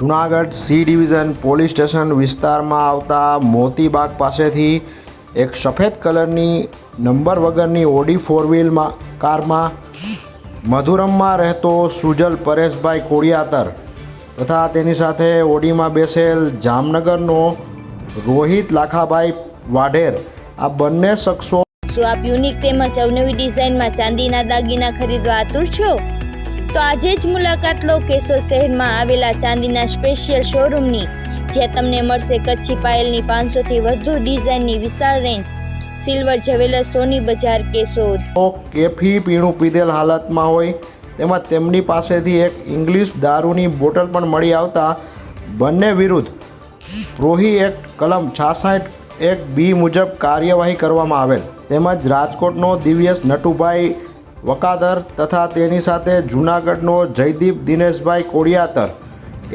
Junagadh C division police station વિસ્તારમાં આવતા મોતીબાગ પાસેથી એક સફેદ કલરની નંબર વગરની ઓડી ફોર વ્હીલમાં, કારમાં મધુરમમાં રહેતો સુજલ પરેશભાઈ કોડિયાતર તથા તેની સાથે ઓડીમાં બેસેલ જામનગરનો રોહિત લાખાભાઈ વાઢેર. આ બંને શખ્સો શું આપ યુનિક તેમજ અવનવી ડિઝાઇનમાં ચાંદીના દાગીના ખરીદવા આતુર છો? તો આજે જ મુલાકાત લો કેશોદ શહેરમાં આવેલા ચાંદીના સ્પેશિયલ શોરૂમની જ્યાં તમને મળશે કચ્છી પાયલની પાંચસોથી વધુ ડિઝાઇનની વિશાળ રેન્જ સિલ્વર જ્વેલર્સ સોની બજાર કેશોદ. કેફી પીણું પીધેલ હાલતમાં હોય તેમજ તેમની પાસેથી એક ઇંગ્લિશ દારૂની બોટલ પણ મળી આવતા બંને વિરુદ્ધ રોહી એક્ટ કલમ છાસઠ એક બી મુજબ કાર્યવાહી કરવામાં આવેલ. તેમજ રાજકોટનો દિવ્યેશ નટુભાઈ વકાદર તથા તેની સાથે જૂનાગઢનો જયદીપ દિનેશભાઈ કોડિયાતર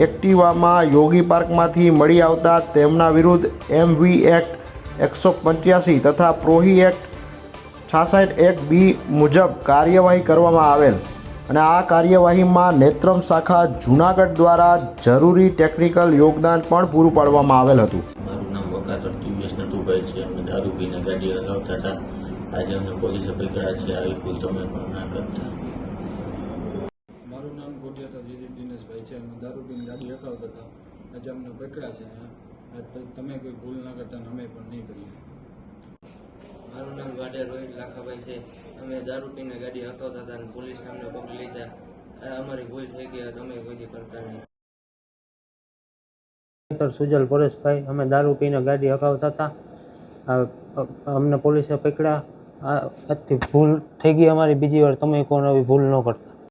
એક્ટિવામાં યોગી પાર્કમાંથી મળી આવતા તેમના વિરુદ્ધ એમવી એક્ટ એકસો પંચ્યાસી તથા પ્રોહી એક્ટ છાસઠ એક બી મુજબ કાર્યવાહી કરવામાં આવેલ. અને આ કાર્યવાહીમાં નેત્રમ શાખા જૂનાગઢ દ્વારા જરૂરી ટેકનિકલ યોગદાન પણ પૂરું પાડવામાં આવેલ હતું. મારું નામ વકાતર ટીવીએસ નટુભાઈ છે. અમે દારૂ પીને ગાડી હલાવતા હતા. આજે અમને પોલીસે પકડ્યા છે આવી ભૂલ તમે પણ ના કરતા. મારું નામ ગોટિયા જીજી દિનેશભાઈ છે અમે દારૂ પીને ગાડી હકાવતા હતા. આજે અમને પકડ્યા છે આજ તમે કોઈ ભૂલ ના કરતા અમે પણ નહીં કરીએ. મારું નામ વાડે રોહિત લાખાભાઈ છે. અમે દારૂ પીને ગાડી હકાવતા હતા અને પોલીસ અમને પકડી લીધા. અમારી ભૂલ થઈ ગઈ તમે કોઈ કરતા નહીં. ડૉક્ટર સુજલ પરેશભાઈ અમે દારૂ પીને ગાડી હકાવતા હતા. અમને પોલીસે પકડ્યા. આજથી ભૂલ થઈ ગઈ અમારી બીજી વાર. તમે કોણ આવી ભૂલ ન કરતા.